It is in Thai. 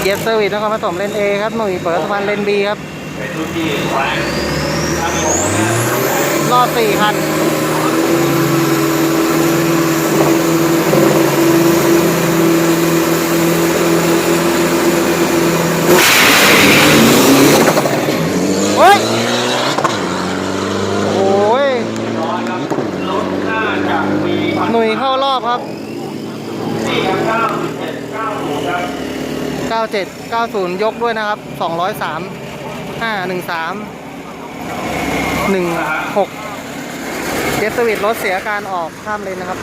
เจสซอร์วิสนครปฐมเลน A ครับหนุ่ยเปิดสะพานเลน B ครับรอบสี่คันโอ้ย โอ้ยร้อยครับรถน่าจะมีพันหนุ่ยเข้ารอบครับ 97 90 ยกด้วยนะครับ 203 513 16เจสวิตรถเสียการออกข้ามเลนนะครับ